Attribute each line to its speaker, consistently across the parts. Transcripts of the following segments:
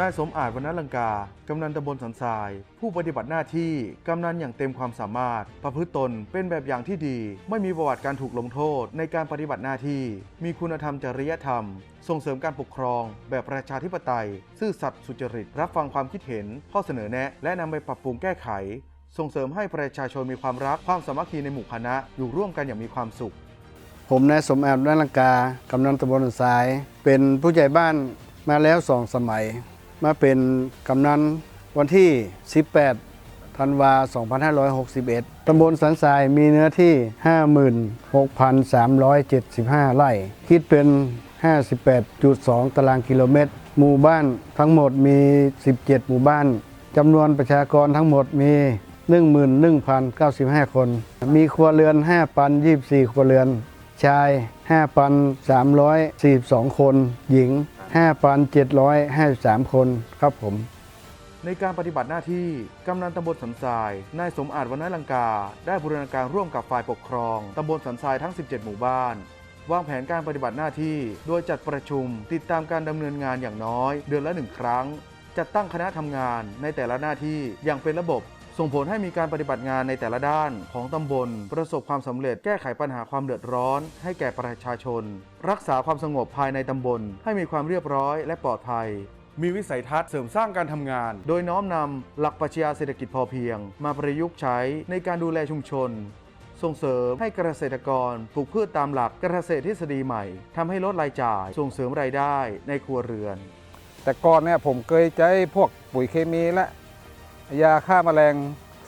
Speaker 1: นายสมอาจวรรณลังกา กำนันตำบลสันทราย ผู้ปฏิบัติหน้าที่ กำนันอย่างเต็มความสามารถ ประพฤติตนเป็นแบบอย่างที่ดี ไม่มีประวัติการถูกลงโทษ ในการปฏิบัติหน้าที่ มีคุณธรรมจริยธรรม ส่งเสริมการปกครอง แบบประชาธิปไตย ซื่อสัตย์สุจริต รับฟังความคิดเห็น ข้อเสนอแนะ และนำไปปรับปรุงแก้ไข ส่งเสริมให้ประชาชนมีความรัก ความสามัคคีในหมู่คณะ อยู่ร่วมกันอย่างมีความสุข
Speaker 2: ผมนายสมอาจด้านลังกา กำนันตำบลสาย เป็นผู้ใหญ่บ้านมาแล้วสองสมัย มาเป็นกำนันวันที่ 18 ธันวา 2561 ตำบลสันทรายมีเนื้อที่ 56,375 ไร่ คิดเป็น 58.2 ตารางกิโลเมตร หมู่บ้านทั้งหมดมี 17 หมู่บ้าน จำนวนประชากรทั้งหมดมี 11,095 คน มีครัวเรือน 5,024 ครัวเรือน ชาย 5,342 คน หญิง 5,753 คนครับผม
Speaker 1: ในการปฏิบัติหน้าที่ กำนันตำบลสันทราย นายสมอาจวรรณลังกา ได้บูรณาการร่วมกับฝ่ายปกครองตำบลสันทรายทั้ง 17 หมู่บ้าน วางแผนการปฏิบัติหน้าที่ โดยจัดประชุม ติดตามการดำเนินงานอย่างน้อย เดือนละหนึ่งครั้ง จัดตั้งคณะทำงานในแต่ละหน้าที่อย่างเป็นระบบ ส่งผลให้มีการปฏิบัติงานในแต่ละด้านของตำบล ประสบความสำเร็จแก้ไขปัญหาความเดือดร้อน ให้แก่ประชาชน รักษาความสงบภายในตำบล ให้มีความเรียบร้อยและปลอดภัย มีวิสัยทัศน์เสริมสร้างการทำงาน โดยน้อมนำหลักปรัชญาเศรษฐกิจพอเพียง มาประยุกต์ใช้ในการดูแลชุมชน ส่งเสริมให้เกษตรกรปลูกพืชตามหลักเกษตรทฤษฎีใหม่ทำให้ลดรายจ่าย ส่งเสริมรายได้ในครัวเรือน
Speaker 3: แต่ก่อนเนี่ยผมเคยใช้พวกปุ๋ยเคมีและ ยาฆ่าแมลง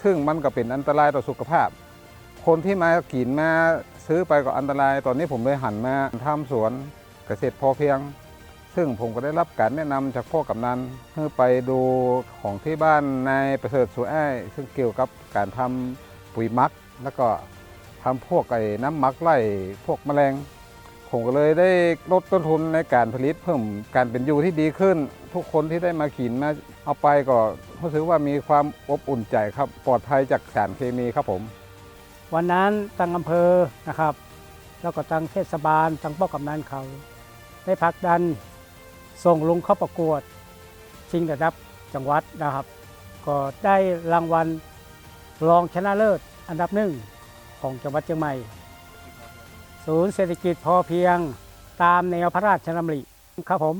Speaker 3: ซึ่งมันก็เป็นอันตรายต่อสุขภาพ คนที่มากินมาซื้อไปก็อันตราย ตอนนี้ผมเลยหันมาทำสวนเกษตรพอเพียง ซึ่งผมก็ได้รับการแนะนำจากพ่อกำนันเพื่อไปดูของที่บ้านในประเสริฐสุอ้ซึ่งเกี่ยวกับการทำปุ๋ยมัก แล้วก็ทำพวกไอ้น้ำมักไล่พวกแมลงผมก็เลยได้ลดต้นทุนในการผลิตเพิ่มการเป็นอยู่ที่ดีขึ้น ทุกคนที่ได้มาขีนมาเอาไปก็รู้สึกว่ามีความอบอุ่นใจครับปลอดภัยจากสารเคมีครับผม
Speaker 4: วันนั้นตังอำเภอนะครับ แล้วก็ตังเทศบาลตังป้อกำนันเขา ได้ผลักดันส่งลงเข้าประกวด ชิงระดับจังหวัดนะครับ ก็ได้รางวัลรองชนะเลิศอันดับหนึ่งของจังหวัดเชียงใหม่ ศูนย์เศรษฐกิจพอเพียงตามแนวพระราชดำริครับผม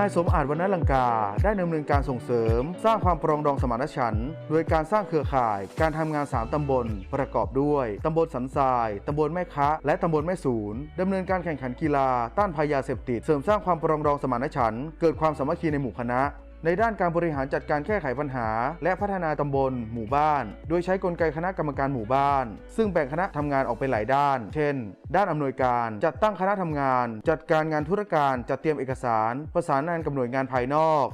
Speaker 1: นายสมอาจวรรณลังกา ได้ดำเนินการส่งเสริม สร้างความปรองดองสมานฉันท์โดยการสร้างเครือข่าย การทำงาน 3ตำบล ประกอบด้วยตำบลสันทรายตำบลแม่คะ และตำบลแม่ศูนย์ดำเนินการแข่งขันกีฬา ต้านภัยยาเสพติด เสริมสร้างความปรองดองสมานฉันท์เกิดความสามัคคีในหมู่คณะ ในด้านการบริหารจัดการแก้ไขปัญหา และพัฒนาตำบล หมู่บ้าน โดยใช้กลไกคณะกรรมการหมู่บ้าน ซึ่งแบ่งคณะทำงานออกเป็นหลายด้าน เช่น ด้านอำนวยการ จัดตั้งคณะทำงาน จัดการงานธุรการ จัดเตรียมเอกสาร ประสานงานกับหน่วยงานภายนอก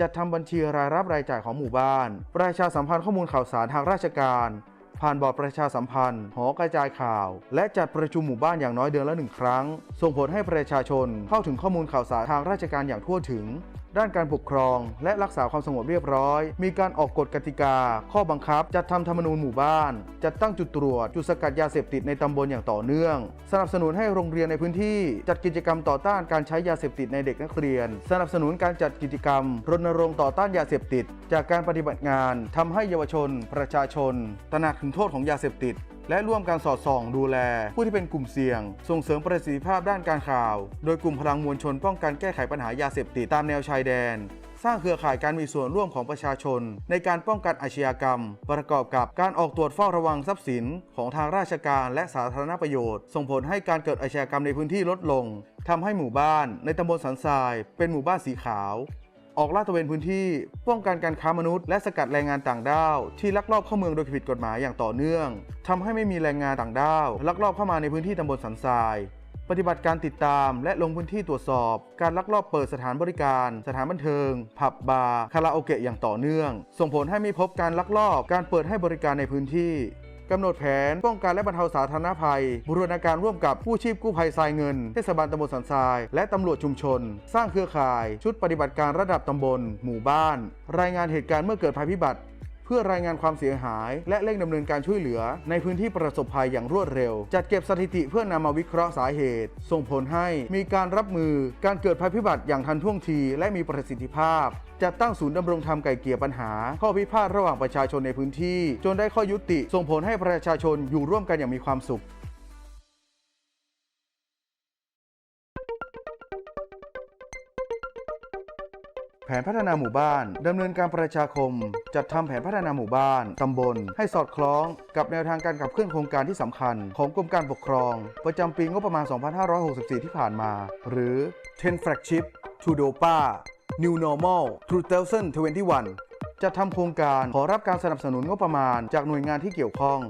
Speaker 1: จัดทำบัญชีรายรับรายจ่ายของหมู่บ้าน ประชาสัมพันธ์ข้อมูลข่าวสารทางราชการ ผ่านบอร์ดประชาสัมพันธ์ หอกระจายข่าว และจัดประชุมหมู่บ้านอย่างน้อยเดือนละหนึ่งครั้ง ส่งผลให้ประชาชนเข้าถึงข้อมูลข่าวสารทางราชการอย่างทั่วถึง ด้านการปกครอง และรักษาความสงบเรียบร้อย มีการออกกฎกติกา ข้อบังคับ จัดทำธรรมนูญหมู่บ้าน จัดตั้งจุดตรวจ จุดสกัดยาเสพติดในตำบลอย่างต่อเนื่อง สนับสนุนให้โรงเรียนในพื้นที่ จัดกิจกรรมต่อต้านการใช้ยาเสพติดในเด็กนักเรียน สนับสนุนการจัดกิจกรรม รณรงค์ต่อต้านยาเสพติด จากการปฏิบัติงานทำให้เยาวชน ประชาชน ตระหนักถึงโทษของยาเสพติด และร่วมการสอดส่องดูแล ผู้ที่เป็นกลุ่มเสี่ยง ส่งเสริมประสิทธิภาพด้านการข่าว โดยกลุ่มพลังมวลชนป้องกันแก้ไขปัญหายาเสพติดตามแนวชายแดนสร้างเครือข่ายการมีส่วนร่วมของประชาชน ในการป้องกันอาชญากรรม ประกอบกับการออกตรวจเฝ้าระวังทรัพย์สิน ของทางราชการและสาธารณประโยชน์ ส่งผลให้การเกิดอาชญากรรมในพื้นที่ลดลงทำให้หมู่บ้านในตำบลสันทราย เป็นหมู่บ้านสีขาว ออกลาดตระเวนพื้นที่ป้องกันการค้ามนุษย์ และสกัดแรงงานต่างด้าว ที่ลักลอบเข้าเมืองโดยผิดกฎหมายอย่างต่อเนื่องทำให้ไม่มีแรงงานต่างด้าว ลักลอบเข้ามาในพื้นที่ตำบลสันทราย ปฏิบัติการติดตาม และลงพื้นที่ตรวจสอบ การลักลอบเปิดสถานบริการ สถานบันเทิง ผับบาร์คาราโอเกะอย่างต่อเนื่อง ส่งผลให้ไม่พบการลักลอบการเปิดให้บริการในพื้นที่ กำหนดแผนป้องกันและบรรเทาสาธารณภัย บูรณาการร่วมกับผู้ชีพกู้ภัยทรายเงิน เทศบาลตำบลสันทราย และตำรวจชุมชน สร้างเครือข่าย ชุดปฏิบัติการระดับตำบล หมู่บ้าน รายงานเหตุการณ์เมื่อเกิดภัยพิบัติ เพื่อรายงานความเสียหาย และเร่งดำเนินการช่วยเหลือ ในพื้นที่ประสบภัยอย่างรวดเร็ว จัดเก็บสถิติเพื่อนำมาวิเคราะห์สาเหตุ ส่งผลให้มีการรับมือการเกิดภัยพิบัติอย่างทันท่วงที และมีประสิทธิภาพจัดตั้งศูนย์ดำรงธรรมไก่เกี่ยปัญหา ข้อพิพาทระหว่างประชาชนในพื้นที่ จนได้ข้อยุติ ส่งผลให้ประชาชนอยู่ร่วมกันอย่างมีความสุข นพัฒนาหมู่บ้านดำเนินการประชาคม จัดทำแผนพัฒนาหมู่บ้านตำบล ให้สอดคล้องกับแนวทางการขับเคลื่อนโครงการที่สำคัญ ของกรมการปกครอง ประจำปีงบประมาณ 2564 ที่ผ่านมา หรือ 10 Flagship to DOPA New Normal 2021 จัดทำโครงการขอรับการสนับสนุนงบประมาณจากหน่วยงานที่เกี่ยวข้อง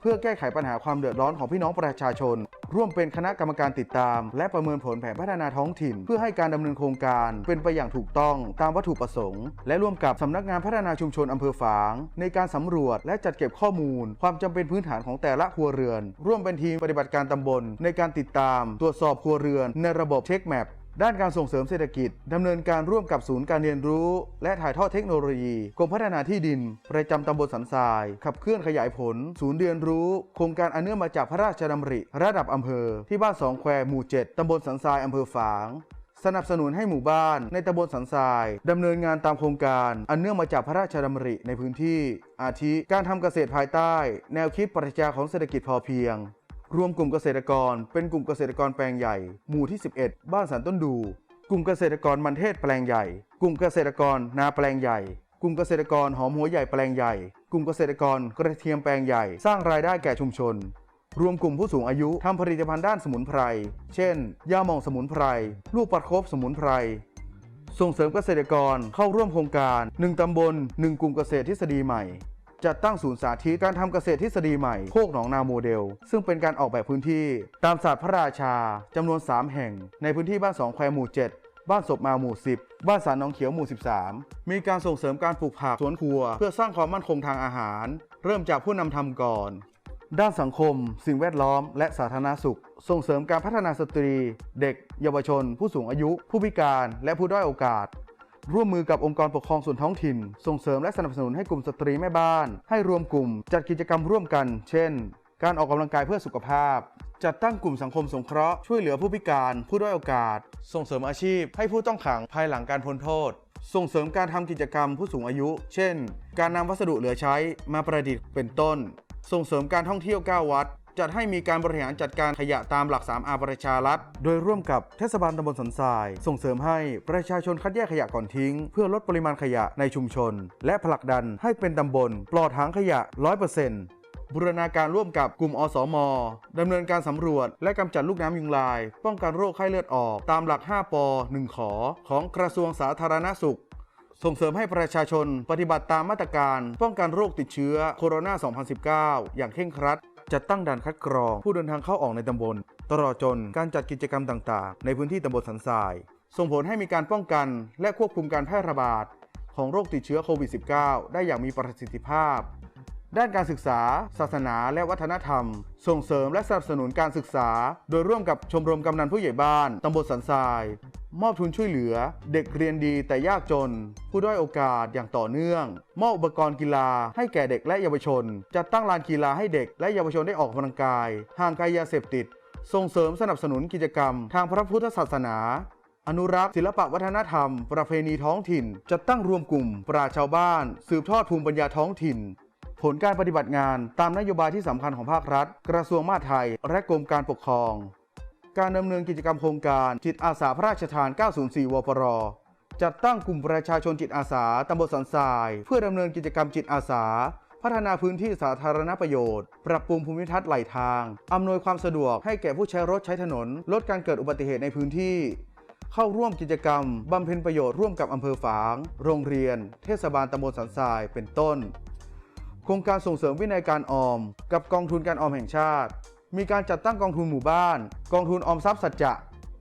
Speaker 1: เพื่อแก้ไขปัญหาความเดือดร้อนของพี่น้องประชาชน ร่วมเป็นคณะกรรมการติดตาม และประเมินผลแผนพัฒนาท้องถิ่น เพื่อให้การดำเนินโครงการเป็นไปอย่างถูกต้องตามวัตถุประสงค์ และร่วมกับสำนักงานพัฒนาชุมชนอำเภอฝาง ในการสำรวจและจัดเก็บข้อมูล ความจำเป็นพื้นฐานของแต่ละครัวเรือน ร่วมเป็นทีมปฏิบัติการตำบล ในการติดตามตรวจสอบครัวเรือนในระบบเช็คแมป ด้านการส่งเสริมเศรษฐกิจดำเนินการร่วมกับศูนย์การเรียนรู้ และถ่ายทอดเทคโนโลยีกรมพัฒนาที่ดิน ประจำตำบลสันทราย ขับเคลื่อนขยายผล ศูนย์เรียนรู้ โครงการอันเนื่องมาจากพระราชดำริ ระดับอำเภอ ที่บ้านสองแควหมู่ 7ตำบลสันทรายอำเภอฝางสนับสนุนให้หมู่บ้านในตำบลสันทรายดำเนินงานตามโครงการ อันเนื่องมาจากพระราชดำริในพื้นที่ อาทิการทำเกษตรภายใต้ แนวคิดปรัชญาของเศรษฐกิจพอเพียง รวมกลุ่มเกษตรกร เป็นกลุ่มเกษตรกรแปลงใหญ่ หมู่ที่ 11 บ้านสันต้นดู กลุ่มเกษตรกรมันเทศแปลงใหญ่ กลุ่มเกษตรกรนาแปลงใหญ่ กลุ่มเกษตรกรหอมหัวใหญ่แปลงใหญ่ กลุ่มเกษตรกรกระเทียมแปลงใหญ่ สร้างรายได้แก่ชุมชน รวมกลุ่มผู้สูงอายุทำผลิตภัณฑ์ด้านสมุนไพร เช่น ยาหม่องสมุนไพร ลูกประคบสมุนไพร ส่งเสริมเกษตรกรเข้าร่วมโครงการ 1 ตำบล 1 กลุ่มเกษตรทฤษฎีใหม่ จัดตั้งศูนย์สาธิตการทำเกษตรทฤษฎีใหม่โคกหนองนาโมเดล ซึ่งเป็นการออกแบบพื้นที่ ตามศาสตร์พระราชาจำนวน 3 แห่ง ในพื้นที่บ้านสองแควหมู่ 7 บ้านศพมาหมู่ 10 บ้านสารหนองเขียวหมู่ 13 มีการส่งเสริมการปลูกผักสวนครัว เพื่อสร้างความมั่นคงทางอาหาร เริ่มจากผู้นำทำก่อน ด้านสังคม สิ่งแวดล้อม และสาธารณสุข ส่งเสริมการพัฒนาสตรี เด็ก เยาวชน ผู้สูงอายุ ผู้พิการ และผู้ด้อยโอกาส ร่วมมือกับองค์กรปกครองส่วนท้องถิ่น ส่งเสริมและสนับสนุนให้กลุ่มสตรีแม่บ้าน ให้รวมกลุ่ม จัดกิจกรรมร่วมกัน เช่น การออกกำลังกายเพื่อสุขภาพ จัดตั้งกลุ่มสังคมสงเคราะห์ช่วยเหลือผู้พิการ ผู้ด้อยโอกาส ส่งเสริมอาชีพ ให้ผู้ต้องขังภายหลังการพ้นโทษ ส่งเสริมการทำกิจกรรมผู้สูงอายุ เช่น การนำวัสดุเหลือใช้มาประดิษฐ์เป็นต้น ส่งเสริมการท่องเที่ยว9วัด จัดให้มีการบริหารจัดการขยะตามหลัก3อาประชารัฐ โดยร่วมกับเทศบาลตำบลสันทราย ส่งเสริมให้ประชาชนคัดแยกขยะก่อนทิ้ง เพื่อลดปริมาณขยะในชุมชน และผลักดันให้เป็นตำบลปลอดถังขยะ 100%บูรณาการร่วมกับกลุ่มอสม ดำเนินการสำรวจ และกำจัดลูกน้ำยุงลาย ป้องกันโรคไข้เลือดออก ตามหลัก 5 ป 1 ขอ ของกระทรวงสาธารณสุข ส่งเสริมให้ประชาชนปฏิบัติตามมาตรการ ป้องกันโรคติดเชื้อโคโรนา 2019 อย่างเคร่งครัด จัดตั้งด่านคัดกรอง ผู้เดินทางเข้าออกในตำบล ตลอดจนการจัดกิจกรรมต่างๆ ในพื้นที่ตำบลสันทราย ส่งผลให้มีการป้องกัน และควบคุมการแพร่ระบาดของโรคติดเชื้อโควิด -19 ได้อย่างมีประสิทธิภาพ ด้านการศึกษา ศาสนาและวัฒนธรรม ส่งเสริมและสนับสนุนการศึกษา โดยร่วมกับชมรมกำนันผู้ใหญ่บ้านตำบลสันทราย มอบทุนช่วยเหลือ เด็กเรียนดีแต่ยากจน ผู้ด้อยโอกาสอย่างต่อเนื่อง มอบอุปกรณ์กีฬาให้แก่เด็กและเยาวชน จัดตั้งลานกีฬาให้เด็กและเยาวชนได้ออกกำลังกาย ห่างไกลยาเสพติด ส่งเสริมสนับสนุนกิจกรรม ทางพระพุทธศาสนาอนุรักษ์ศิลปะวัฒนธรรม ประเพณีท้องถิ่น จัดตั้งรวมกลุ่ม ปราชญ์ชาวบ้าน สืบทอดภูมิปัญญาท้องถิ่น ผลการปฏิบัติงานตามนโยบายที่สำคัญของภาครัฐ กระทรวงมหาดไทย และกรมการปกครอง การดำเนินกิจกรรมโครงการจิตอาสาพระราชทาน 904 วปร จัดตั้งกลุ่มประชาชนจิตอาสาตำบลสันทราย เพื่อดำเนินกิจกรรมจิตอาสา พัฒนาพื้นที่สาธารณประโยชน์ ปรับปรุงภูมิทัศน์ไหลทาง อำนวยความสะดวกให้แก่ผู้ใช้รถใช้ถนน ลดการเกิดอุบัติเหตุในพื้นที่ เข้าร่วมกิจกรรมบำเพ็ญประโยชน์ร่วมกับอำเภอฝาง โรงเรียน เทศบาลตำบลสันทราย เป็นต้น โครงการส่งเสริมวินัยการออม กับกองทุนการออมแห่งชาติ มีการจัดตั้งกองทุนหมู่บ้าน กองทุนออมทรัพย์สัจจะ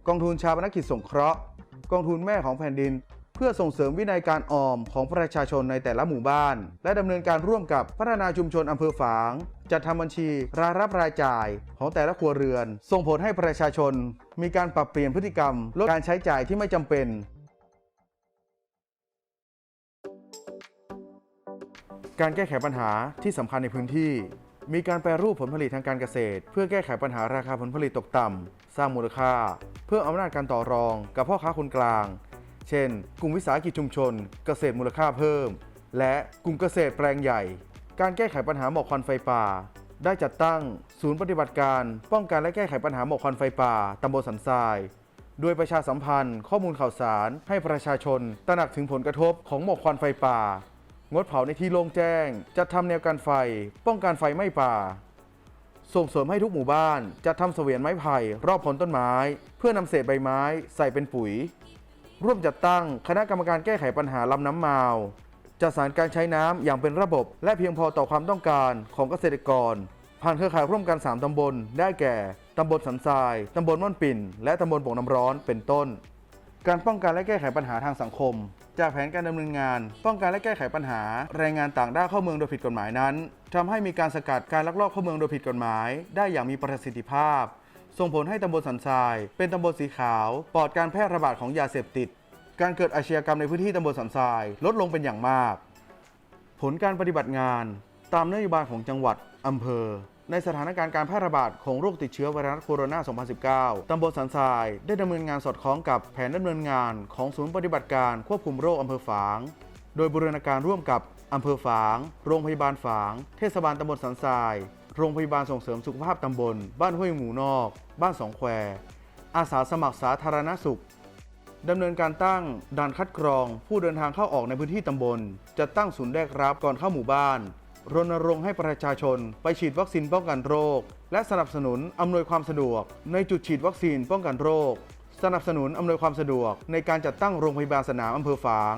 Speaker 1: กองทุนชาปนกิจสงเคราะห์ กองทุนแม่ของแผ่นดิน เพื่อส่งเสริมวินัยการออมของประชาชนในแต่ละหมู่บ้าน และดำเนินการร่วมกับพัฒนาชุมชนอำเภอฝาง จัดทำบัญชีรายรับรายจ่ายของแต่ละครัวเรือน ส่งผลให้ประชาชน มีการปรับเปลี่ยนพฤติกรรมลดการใช้จ่ายที่ไม่จำเป็นการแก้ไขปัญหาที่สำคัญในพื้นที่ มีการแปรรูปผลผลิตทางการเกษตร เพื่อแก้ไขปัญหาราคาผลผลิตตกต่ำ สร้างมูลค่า เพิ่มอำนาจการต่อรองกับพ่อค้าคนกลาง เช่น กลุ่มวิสาหกิจชุมชน เกษตรมูลค่าเพิ่ม และกลุ่มเกษตรแปลงใหญ่ การแก้ไขปัญหาหมอกควันไฟป่า ได้จัดตั้ง ศูนย์ปฏิบัติการ ป้องกันและแก้ไขปัญหาหมอกควันไฟป่าตำบลสันทรายโดยประชาสัมพันธ์ข้อมูลข่าวสารให้ประชาชนตระหนักถึงผลกระทบของหมอกควันไฟป่า งดเผาในที่โล่งแจ้ง จัดทำแนวกันไฟ ป้องกันไฟไหม้ป่า ส่งเสริมให้ทุกหมู่บ้าน จัดทำเสวียนไม้ไผ่รอบพ้นต้นไม้ เพื่อนำเศษใบไม้ใส่เป็นปุ๋ย ร่วมจัดตั้งคณะกรรมการแก้ไขปัญหาลำน้ำมาว จัดสรรการใช้น้ำอย่างเป็นระบบ และเพียงพอต่อความต้องการของเกษตรกร ผ่านเครือข่ายร่วมกัน 3ตำบล ได้แก่ ตำบลสันทราย ตำบลม่อนปิ่น และตำบลโป่งน้ำร้อน เป็นต้น การป้องกันและแก้ไขปัญหาทางสังคม จากแผนการดำเนินงาน ป้องกันและแก้ไขปัญหา แรงงานต่างด้าวเข้าเมืองโดยผิดกฎหมายนั้นทำให้มีการสกัดการลักลอบเข้าเมืองโดยผิดกฎหมาย ได้อย่างมีประสิทธิภาพ ส่งผลให้ตำบลสันทราย เป็นตำบลสีขาวปลอดการแพร่ระบาดของยาเสพติด การเกิดอาชญากรรมในพื้นที่ตำบลสันทราย ลดลงเป็นอย่างมาก ผลการปฏิบัติงาน ตามนโยบายของจังหวัดอำเภอ ในสถานการณ์การแพร่ระบาดของโรคติดเชื้อไวรัสโคโรนา 2019 ตำบลสันทราย ได้ดำเนินงานสอดคล้องกับแผนดำเนินงานของศูนย์ปฏิบัติการควบคุมโรคอำเภอฝาง โดยบูรณาการร่วมกับอำเภอฝาง โรงพยาบาลฝาง เทศบาลตำบลสันทราย โรงพยาบาลส่งเสริมสุขภาพตำบล บ้านห้วยหมูนอก บ้านสองแคว อาสาสมัครสาธารณสุขดำเนินการตั้งด่านคัดกรอง ผู้เดินทางเข้าออกในพื้นที่ตำบล จะตั้งศูนย์แรกรับก่อนเข้าหมู่บ้าน รณรงค์ให้ประชาชน ไปฉีดวัคซีนป้องกันโรค และสนับสนุนอำนวยความสะดวก ในจุดฉีดวัคซีนป้องกันโรค สนับสนุนอำนวยความสะดวก ในการจัดตั้งโรงพยาบาลสนามอำเภอฝาง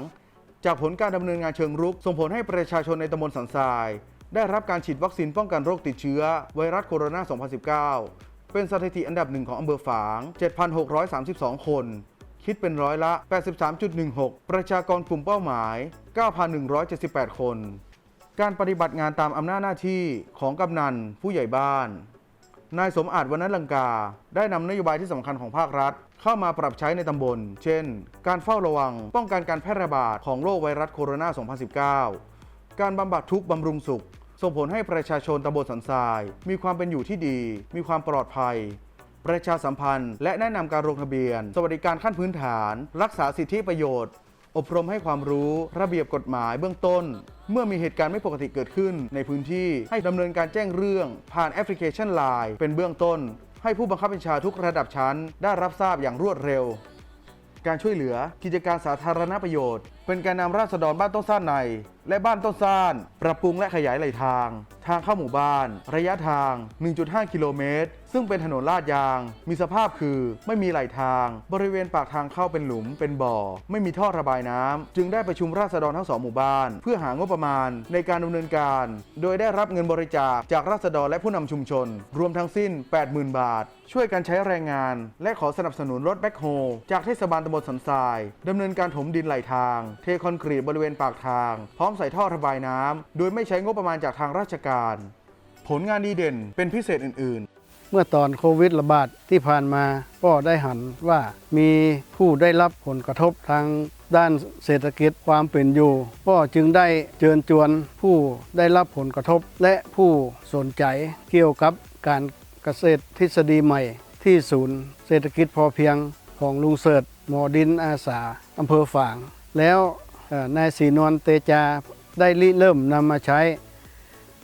Speaker 1: จากผลการดำเนินงานเชิงรุก ส่งผลให้ประชาชนในตำบลสันทราย ได้รับการฉีดวัคซีนป้องกันโรคติดเชื้อ ไวรัสโคโรนา 2019 เป็นสถิติอันดับหนึ่งของอำเภอฝาง 7,632 คนคิดเป็นร้อยละ 83.16 ประชากรกลุ่มเป้าหมาย 9,178 คน การปฏิบัติงานตามอำนาจหน้าที่ของกำนันผู้ใหญ่บ้าน นายสมอาจวรรณลังกา ได้นำนโยบายที่สำคัญของภาครัฐ เข้ามาปรับใช้ในตำบล เช่น การเฝ้าระวัง ป้องกันการแพร่ระบาดของโรคไวรัสโคโรนา 2019 การบำบัดทุกข์บำรุงสุข ส่งผลให้ประชาชนตำบลสันทราย มีความเป็นอยู่ที่ดี มีความปลอดภัย ประชาสัมพันธ์ และแนะนำการลงทะเบียน สวัสดิการขั้นพื้นฐาน รักษาสิทธิประโยชน์ อบรมให้ความรู้ระเบียบกฎหมายเบื้องต้น เมื่อมีเหตุการณ์ไม่ปกติเกิดขึ้น ในพื้นที่ให้ดำเนินการแจ้งเรื่อง ผ่านแอปพลิเคชัน Line เป็นเบื้องต้น ให้ผู้บังคับบัญชาทุกระดับชั้น ได้รับทราบอย่างรวดเร็ว การช่วยเหลือกิจการสาธารณประโยชน์ เป็นการนำราษฎรบ้านต้นซ่านในและบ้านต้นซ่าน ปรับปรุงและขยายไหลทาง ทางเข้าหมู่บ้าน ระยะทาง 1.5 กิโลเมตร ซึ่งเป็นถนนลาดยาง มีสภาพคือไม่มีไหลทาง บริเวณปากทางเข้าเป็นหลุม เป็นบ่อ ไม่มีท่อระบายน้ำจึงได้ประชุมราษฎรทั้งสองหมู่บ้าน เพื่อหางบประมาณในการดำเนินการ โดยได้รับเงินบริจาคจากราษฎรและผู้นำชุมชน รวมทั้งสิ้น 80,000 บาท ช่วยกันใช้แรงงาน และขอสนับสนุนรถแบ็คโฮจากเทศบาลตำบลสันทรายดำเนินการถมดินไหลทาง เทคอนกรีตบริเวณปากทางพร้อมใส่ท่อระบายน้ำโดยไม่ใช้งบประมาณจากทางราชการ ผลงานดีเด่นเป็นพิเศษอื่น ๆ
Speaker 2: เมื่อตอนโควิดระบาดที่ผ่านมาก็ได้หันว่ามีผู้ได้รับผลกระทบทางด้านเศรษฐกิจความเป็นอยู่ก็จึงได้เชิญชวนผู้ได้รับผลกระทบ และผู้สนใจเกี่ยวกับการเกษตรทฤษฎีใหม่ ที่ศูนย์เศรษฐกิจพอเพียงของลุงเสิร์ชหมอดินอาสาอำเภอฝาง แล้ว นายศรีนวลเตจาได้ริเริ่มนำมาใช้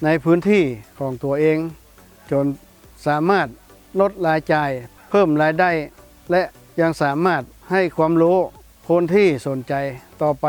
Speaker 2: ในพื้นที่ของตัวเอง จนสามารถลดรายจ่าย เพิ่มรายได้ และยังสามารถให้ความรู้คนที่สนใจต่อไป